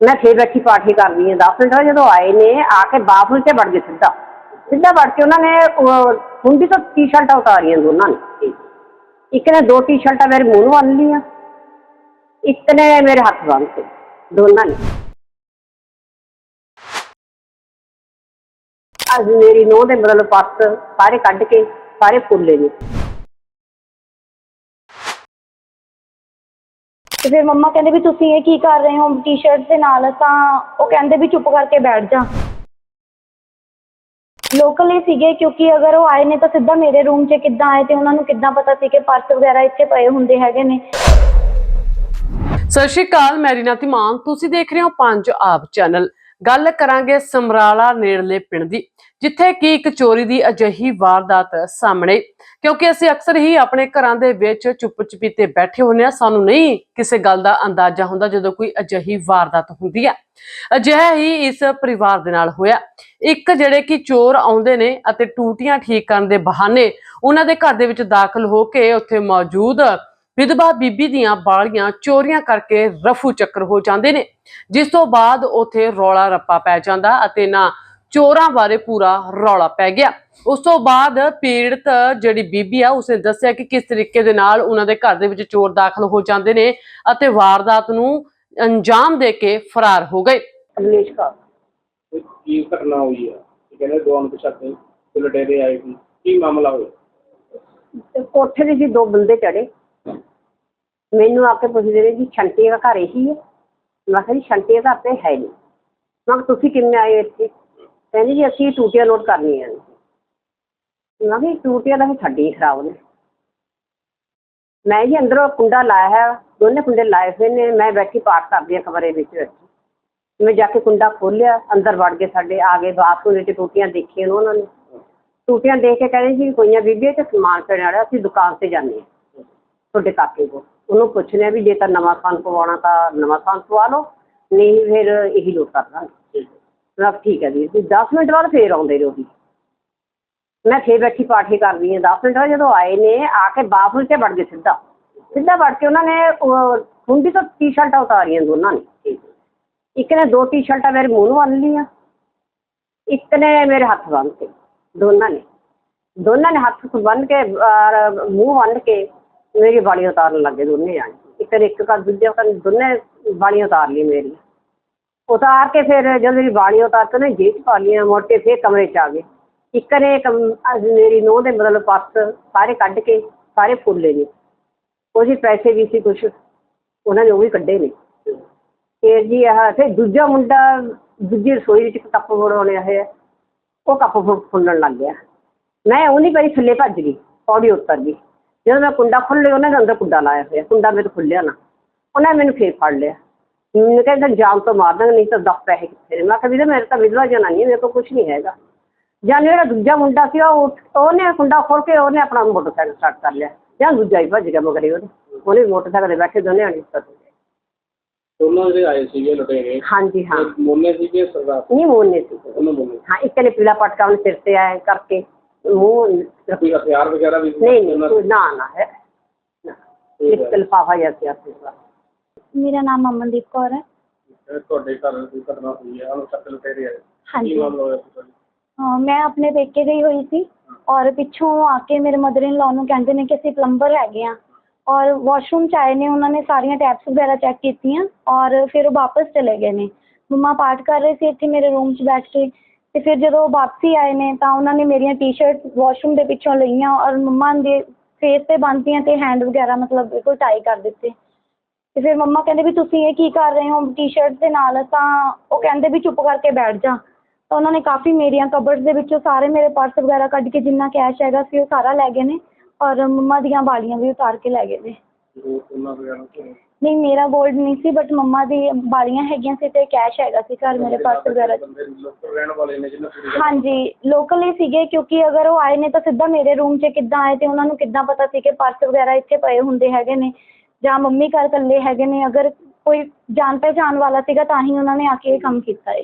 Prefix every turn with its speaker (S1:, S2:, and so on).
S1: ਮੈਂ ਫੇਰ ਬੈਠੀ ਪਾਠੀ ਕਰਦੀ ਹਾਂ 10 ਮਿੰਟ ਬਾਅਦ ਜਦੋਂ ਆਏ ਨੇ, ਆ ਕੇ ਬਾਥਰੂਮ 'ਚ ਵੜ ਗਏ ਸਿੱਧਾ। ਸਿੱਧਾ ਵੜ ਕੇ ਉਹਨਾਂ ਨੇ ਉਹ ਹੁੰਡੀ ਟੀ-ਸ਼ਰਟਾਂ ਉਤਾਰੀਆਂ ਦੋਨਾਂ ਨੇ। ਇੱਕ ਨੇ ਦੋ ਟੀ-ਸ਼ਰਟਾਂ ਮੇਰੇ ਮੂੰਹ ਨੂੰ ਬੰਨ ਲਈਆਂ, ਇੱਕ ਨੇ ਮੇਰੇ ਹੱਥ ਬੰਨ ਤੇ, ਦੋਨਾਂ ਨੇ। ਅੱਜ ਮੇਰੀ ਨੋਹ ਦੇ ਮਤਲਬ ਪੱਤ ਸਾਰੇ ਕੱਢ ਕੇ, ਸਾਰੇ ਫੁੱਲੇ ਨੇ।
S2: ਤੇ ਫਿਰ ਮੰਮਾ ਕਹਿੰਦੇ ਵੀ ਤੁਸੀਂ ਇਹ ਕੀ ਕਰ ਰਹੇ ਹੋ? ਟੀ-ਸ਼ਰਟ ਦੇ ਨਾਲ ਤਾਂ ਉਹ ਕਹਿੰਦੇ ਵੀ ਚੁੱਪ ਕਰਕੇ ਬੈਠ ਜਾ। ਲੋਕਲ ਹੀ ਸੀਗੇ ਕਿਉਂਕਿ ਅਗਰ ਉਹ ਆਏ ਨੇ ਤਾਂ ਸਿੱਧਾ ਮੇਰੇ ਰੂਮ 'ਚ ਕਿੱਦਾਂ ਆਏ ਤੇ ਉਹਨਾਂ ਨੂੰ ਕਿੱਦਾਂ ਪਤਾ ਸੀ ਕਿ ਪਰਸ ਵਗੈਰਾ ਇੱਥੇ ਪਏ ਹੁੰਦੇ ਹੈਗੇ ਨੇ।
S3: ਸਤਿ ਸ਼੍ਰੀ ਅਕਾਲ, ਮੈਂ ਰੀਨਾ ਧੀਮਾਨ। ਤੁਸੀਂ ਦੇਖ ਰਹੇ ਹੋ ਪੰਜ ਆਪ ਚੈਨਲ। ਗੱਲ ਕਰਾਂਗੇ ਸਮਰਾਲਾ ਨੇੜਲੇ ਪਿੰਡ ਦੀ, ਜਿੱਥੇ ਕਿ ਇੱਕ ਚੋਰੀ ਦੀ ਅਜਿਹੀ ਵਾਰਦਾਤ ਸਾਹਮਣੇ ਕਿਉਂਕਿ ਅਸੀਂ ਅਕਸਰ ਹੀ ਆਪਣੇ ਘਰਾਂ ਦੇ ਵਿੱਚ ਚੁੱਪ ਚਪੀਤੇ ਬੈਠੇ ਹੁੰਦੇ ਆ ਸਾਨੂੰ ਨਹੀਂ ਕਿਸੇ ਗੱਲ ਦਾ ਅੰਦਾਜ਼ਾ ਹੁੰਦਾ ਜਦੋਂ ਕੋਈ ਅਜਿਹੀ ਵਾਰਦਾਤ ਹੁੰਦੀ ਹੈ। ਅਜਿਹਾ ਹੀ ਇਸ ਪਰਿਵਾਰ ਦੇ ਨਾਲ ਹੋਇਆ। ਇੱਕ ਜਿਹੜੇ ਕਿ ਚੋਰ ਆਉਂਦੇ ਨੇ ਅਤੇ ਟੂਟੀਆਂ ਠੀਕ ਕਰਨ ਦੇ ਬਹਾਨੇ ਉਹਨਾਂ ਦੇ ਘਰ ਦੇ ਵਿੱਚ ਦਾਖਲ ਹੋ ਕੇ ਉੱਥੇ ਮੌਜੂਦ ਵਿਧਵਾ ਬੀਬੀ ਦੀਆਂ ਬਾਲੀਆਂ ਚੋਰੀਆਂ ਕਰਕੇ ਰਫੂ ਚੱਕਰ ਹੋ ਜਾਂਦੇ ਨੇ। ਜਿਸ ਤੋਂ ਬਾਅਦ ਉਥੇ ਰੌਲਾ ਰੱਪਾ ਪੈ ਜਾਂਦਾ ਅਤੇ ਨਾ ਚੋਰਾਂ ਬਾਰੇ ਪੂਰਾ ਰੌਲਾ ਪੈ ਗਿਆ। ਉਸ ਤੋਂ ਬਾਅਦ ਪੀੜਤ ਜਿਹੜੀ ਬੀਬੀ ਆ ਉਸਨੇ ਦੱਸਿਆ ਕਿ ਕਿਸ ਤਰੀਕੇ ਦੇ ਨਾਲ ਉਹਨਾਂ ਦੇ ਘਰ ਦੇ ਵਿੱਚ ਚੋਰ ਦਾਖਲ ਹੋ ਜਾਂਦੇ ਨੇ ਅਤੇ ਵਾਰਦਾਤ ਨੂੰ ਅੰਜਾਮ ਦੇ ਕੇ ਫਰਾਰ ਹੋ ਗਏ।
S4: ਕੀ ਘਟਨਾ ਹੋਈ ਆ? ਇਹ ਕਹਿੰਦੇ ਦੋ ਅਣਪਛਾਤੇ ਤੇ ਲੁਟੇਰੇ ਆਏ ਸੀ। ਕੀ ਮਾਮਲਾ ਹੋਇਆ?
S1: ਤੇ ਕੋਠੇ ਦੇ ਜੀ ਦੋ ਬੰਦੇ ਚੜੇ ਮੈਨੂੰ ਆ ਕੇ ਪੁੱਛਦੇ ਨੇ ਜੀ ਛੰਟੀ ਦਾ ਘਰ ਇਹੀ ਹੈ। ਮੈਂ ਕਿਹਾ ਜੀ, ਛੰਟੀ ਦਾ ਘਰ ਤੇ ਹੈ ਨਹੀਂ। ਮੈਂ ਕਿਹਾ, ਤੁਸੀਂ ਕਿਵੇਂ ਆਏ ਇੱਥੇ? ਕਹਿੰਦੇ ਜੀ, ਅਸੀਂ ਟੂਟੀਆਂ ਲੋਡ ਕਰਨੀਆਂ ਨੇ। ਮੈਂ ਕਿਹਾ ਜੀ, ਟੂਟੀਆਂ ਦਾ ਵੀ ਸਾਡੀ ਖਰਾਬ ਨੇ। ਮੈਂ ਜੀ ਅੰਦਰੋਂ ਕੁੰਡਾ ਲਾਇਆ ਹੈ, ਦੋਨੇ ਕੁੰਡੇ ਲਾਏ ਹੋਏ ਨੇ। ਮੈਂ ਬੈਠੀ ਪਾਠ ਕਰਦੀ ਹਾਂ ਕਮਰੇ ਵਿੱਚ। ਬੈਠੀ ਮੈਂ ਜਾ ਕੇ ਕੁੰਡਾ ਖੋਲ੍ਹਿਆ, ਅੰਦਰ ਵੜ ਗਏ ਸਾਡੇ, ਆ ਗਏ ਬਾਥਰੂਮ ਵਿੱਚ ਟੂਟੀਆਂ ਦੇਖੀਆਂ ਉਹਨਾਂ ਨੇ। ਟੂਟੀਆਂ ਦੇਖ ਕੇ ਕਹਿੰਦੇ ਜੀ ਕੋਈਆਂ ਬੀਬੀ ਤੇ ਸਮਾਨ ਪੈਣ ਵਾਲਾ, ਅਸੀਂ ਦੁਕਾਨ ਤੇ ਜਾਂਦੇ ਹਾਂ। ਤੁਹਾਡੇ ਕਾਕੇ ਕੋਲ। ਉਹਨੂੰ ਪੁੱਛਦੇ ਹਾਂ ਵੀ ਜੇ ਤਾਂ ਨਵਾਂ ਖਾਨ ਪਵਾਉਣਾ ਤਾਂ ਨਵਾਂ ਖਾਨ ਪਵਾ ਲਓ, ਨਹੀਂ ਫਿਰ ਇਹੀ ਲੋਟ ਕਰ ਦਾਂਗੇ। ਮੈਂ ਠੀਕ ਹੈ ਵੀਰ ਜੀ 10 ਮਿੰਟ ਬਾਅਦ ਫੇਰ ਆਉਂਦੇ ਨੇ ਉਹੀ ਮੈਂ ਫੇਰ ਬੈਠੀ ਪਾਠੀ ਕਰਦੀ ਹਾਂ। 10 ਮਿੰਟ ਬਾਅਦ ਜਦੋਂ ਆਏ ਨੇ, ਆ ਕੇ ਬਾਥਰੂਮ 'ਚ ਵੜ ਗਏ ਸਿੱਧਾ। ਸਿੱਧਾ ਵੜ ਕੇ ਉਹਨਾਂ ਨੇ ਹੁੰਦੀ ਹੁੰਡੀ ਤੋਂ ਟੀ-ਸ਼ਰਟਾਂ ਉਤਾਰੀਆਂ ਦੋਨਾਂ ਨੇ। ਇੱਕ ਨੇ ਦੋ ਟੀ-ਸ਼ਰਟਾਂ ਮੇਰੇ ਮੂੰਹ ਨੂੰ ਬੰਨ ਲਈਆਂ। ਇੱਕ ਨੇ ਮੇਰੇ ਹੱਥ ਬੰਨ ਕੇ ਦੋਨਾਂ ਨੇ। ਦੋਨਾਂ ਨੇ ਹੱਥ ਬੰਨ ਕੇ ਮੂੰਹ ਬੰਨ ਕੇ ਮੇਰੀ ਵਾਲੀਆਂ ਉਤਾਰਨ ਲੱਗੇ ਦੋਨੇ ਜਾਣੇ। ਇੱਕ ਨੇ ਇੱਕ ਕਰ ਦੂਜੇ ਕਰ ਦੋਨੇ ਵਾਲੀਆਂ ਉਤਾਰ ਲਈ ਮੇਰੀ ਉਤਾਰ ਕੇ ਫਿਰ ਜਦੋਂ ਮੇਰੀ ਵਾਲੀਆਂ ਉਤਾਰ ਕੇ ਨੇ, ਜੇਬ 'ਚ ਪਾ ਲਈਆਂ, ਮੁੜ ਕੇ ਫਿਰ ਕਮਰੇ 'ਚ ਆ ਗਏ। ਇੱਕ ਨੇ ਕਮ- ਅੱਜ ਮੇਰੀ ਨੂੰਹ ਦੇ ਮਤਲਬ ਪਰਸ ਸਾਰੇ ਕੱਢ ਕੇ ਸਾਰੇ ਫੁੱਲੇ ਨੇ। ਉਹਦੇ ਪੈਸੇ ਵੀ ਸੀ ਕੁਛ, ਉਹਨਾਂ ਨੇ ਉਹ ਵੀ ਕੱਢੇ ਨੇ। ਫਿਰ ਜੀ ਆਹ ਫਿਰ ਦੂਜਾ ਮੁੰਡਾ ਦੂਜੀ ਰਸੋਈ ਵਿੱਚ ਕੱਪ ਬਣਾਉਣੇ ਹੋਇਆ ਉਹ ਕੱਪ ਫੁ- ਫੁੱਲਣ ਲੱਗ ਗਿਆ। ਮੈਂ ਉਹਨੀ ਪਈ ਥੱਲੇ ਭੱਜ ਗਈ, ਪੌੜੀ ਉੱਤਰ ਗਈ। ਜਦੋਂ ਮੈਂ ਕੁੰਡਾ ਖੋਲ੍ਹਿਆ ਉਹਨਾਂ ਦੇ ਅੰਦਰ ਕੁੰਡਾ ਲਾਇਆ ਹੋਇਆ ਕੁੰਡਾ ਮੇਰੇ ਤੋਂ ਖੁੱਲਿਆ ਨਾ। ਉਹਨਾਂ ਨੇ ਮੈਨੂੰ ਫੇਰ ਫੜ ਲਿਆ। ਮੈਨੂੰ ਕਹਿੰਦਾ ਜਾਨ ਤੋਂ ਮਾਰ ਦਾਂਗੇ ਨਹੀਂ ਤਾਂ ਦਸ ਪੈਸੇ ਕਿੱਥੇ ਨੇ? ਮੈਂ ਕਿਹਾ ਵੀਰੇ ਮੇਰੇ ਤਾਂ ਵਿਧਵਾ ਜਨਾਨੀ ਹੈ, ਮੇਰੇ ਕੋਲ ਕੁਝ ਨਹੀਂ ਹੈਗਾ। ਜਾਂ ਜਿਹੜਾ ਦੂਜਾ ਮੁੰਡਾ ਸੀ ਉਹ ਉੱਠ- ਉਹਨੇ ਕੁੰਡਾ ਖੋਲ ਕੇ ਉਹਨੇ ਆਪਣਾ ਮੋਟਰਸਾਈਕਲ ਸਟਾਰਟ ਕਰ ਲਿਆ। ਜਾਂ ਦੂਜਾ ਹੀ ਭੱਜ ਗਿਆ ਮਗਰੇ ਉਹਦੇ। ਉਹਨੇ ਵੀ ਮੋਟਰਸਾਈਕਲ ਤੇ ਬੈਠੇ ਦੋਨੇ ਆਣੇ ਉੱਤਰ ਗਏ
S4: ਦੋਨੋਂ ਜਿਹੜੇ ਆਏ ਸੀਗੇ ਲੁਟੇਰੇ।
S1: ਹਾਂਜੀ ਹਾਂ।
S4: ਇੱਕ ਮੋਨੇ ਸੀਗੇ ਸਰਦਾਰ
S1: ਨਹੀਂ ਮੋਨੇ ਸੀ।
S4: ਉਹਨਾਂ ਬੋਲੇ
S1: ਹਾਂ ਇੱਕ ਨੇ ਪੀਲਾ ਪਟਕਾ ਉਹਨੇ ਸਿਰ ਤੇ ਆਇਆ ਕਰਕੇ। ਮੂੰਹ
S4: ਕੋਈ ਹਥਿਆਰ ਵਗੈਰਾ ਵੀ ਸੀ
S1: ਨਹੀਂ ਨਹੀਂ
S4: ਉਹਨਾਂ
S1: ਕੋਈ ਨਾ ਨਾ ਹੈ ਨਾ।
S4: ਠੀਕ
S1: ਇੱਕ
S4: ਹੈ।
S1: ਲਿਫਾਫਾ ਜਿਹਾ ਸੀ ਆਪਣੇ ਕੋਲ
S2: ਮੇਰਾ ਨਾਮ ਅਮਨਦੀਪ ਕੌਰ ਹੈ
S4: ਇਹ ਤੁਹਾਡੇ ਘਰ ਦੀ ਘਟਨਾ ਹੋਈ ਹੈ ਅਣਪਛਾਤੇ ਲੁਟੇਰੇ ਆਏ
S2: ਹਾਂਜੀ।
S4: ਕੀ ਮਾਮਲਾ ਹੋਇਆ ਸੀ ਤੁਹਾਡੇ?
S2: ਹਾਂ ਮੈਂ ਆਪਣੇ ਪੇਕੇ ਗਈ ਹੋਈ ਸੀ ਔਰ ਪਿੱਛੋਂ ਆ ਕੇ ਮੇਰੇ ਮਦਰ ਇਨ ਲਾਅ ਨੂੰ ਕਹਿੰਦੇ ਨੇ ਕਿ ਅਸੀਂ ਪਲੰਬਰ ਹੈਗੇ ਆ ਔਰ ਵਾਸ਼ਰੂਮ ਚ ਆਏ ਨੇ ਉਹਨਾਂ ਨੇ ਸਾਰੀਆਂ ਟੈਪਸ ਵਗੈਰਾ ਚੈੱਕ ਕੀਤੀਆਂ ਔਰ ਫਿਰ ਉਹ ਵਾਪਸ ਚਲੇ ਗਏ ਨੇ ਮੰਮਾ ਪਾਠ ਕਰ ਰਹੇ ਸੀ ਇੱਥੇ ਮੇਰੇ ਰੂਮ 'ਚ ਬੈਠ ਕੇ ਤੇ ਫਿਰ ਜਦੋਂ ਵਾਪਸੀ ਆਏ ਨੇ ਤਾਂ ਉਹਨਾਂ ਨੇ ਮੇਰੀਆਂ ਟੀ-ਸ਼ਰਟ ਵਾਸ਼ਰੂਮ ਦੇ ਪਿੱਛੋਂ ਲਈਆਂ ਔਰ ਮੰਮਾ ਦੇ ਫੇਸ ਤੇ ਬੰਨ੍ਹਤੀਆਂ ਤੇ ਹੈਂਡ ਵਗੈਰਾ ਮਤਲਬ ਬਿਲਕੁਲ ਟਾਈ ਕਰ ਦਿੱਤੇ। ਤੇ ਫਿਰ ਮੰਮਾ ਕਹਿੰਦੇ ਵੀ ਤੁਸੀਂ ਇਹ ਕੀ ਕਰ ਰਹੇ ਹੋ? ਟੀ-ਸ਼ਰਟ ਦੇ ਨਾਲ ਤਾਂ ਉਹ ਕਹਿੰਦੇ ਵੀ ਚੁੱਪ ਕਰਕੇ ਬੈਠ ਜਾ। ਤਾਂ ਉਹਨਾਂ ਨੇ ਕਾਫੀ ਮੇਰੀਆਂ ਕਬਰਡ ਦੇ ਵਿੱਚੋਂ ਸਾਰੇ ਮੇਰੇ ਪਰਸ ਵਗੈਰਾ ਕੱਢ ਕੇ ਜਿੰਨਾ ਕੈਸ਼ ਹੈਗਾ ਸੀ ਉਹ ਸਾਰਾ ਲੈ ਗਏ ਨੇ ਔਰ ਮੰਮਾ ਦੀਆਂ ਵਾਲੀਆਂ ਵੀ ਉਤਾਰ ਕੇ ਲੈ ਗਏ ਨੇ। ਨਹੀਂ ਮੇਰਾ ਗੋਲਡ ਨਹੀਂ ਸੀ ਬਟ ਮੰਮਾ ਦੀ ਵਾਲੀਆਂ ਹੈਗੀਆਂ ਸੀ ਤੇ ਕੈਸ਼ ਹੈਗਾ ਸੀ ਘਰ ਮੇਰੇ ਪਰਸ ਵਗੈਰਾ। 'ਚ
S4: ਬੰਦੇ ਲੋਕਲ ਰਹਿਣ ਵਾਲੇ ਨੇ ਜਿਹਨਾਂ ਪੂਰੀ
S2: ਹਾਂਜੀ ਲੋਕਲ ਹੀ ਸੀਗੇ ਕਿਉਂਕਿ ਅਗਰ ਉਹ ਆਏ ਨੇ ਤਾਂ ਸਿੱਧਾ ਮੇਰੇ ਰੂਮ 'ਚ ਕਿੱਦਾਂ ਆਏ ਤੇ ਉਹਨਾਂ ਨੂੰ ਕਿੱਦਾਂ ਪਤਾ ਸੀ ਕਿ ਪਰਸ ਵਗੈਰਾ ਇੱਥੇ ਪਏ ਹੁੰਦੇ ਹੈਗੇ ਨੇ ਜਾਂ ਮੰਮੀ ਘਰ ਇਕੱਲੇ ਹੈਗੇ ਨੇ ਅਗਰ ਕੋਈ ਜਾਣ ਪਹਿਚਾਣ ਵਾਲਾ ਸੀਗਾ ਤਾਂ ਹੀ ਉਹਨਾਂ ਨੇ ਆ ਕੇ ਇਹ ਕੰਮ ਕੀਤਾ ਹੈ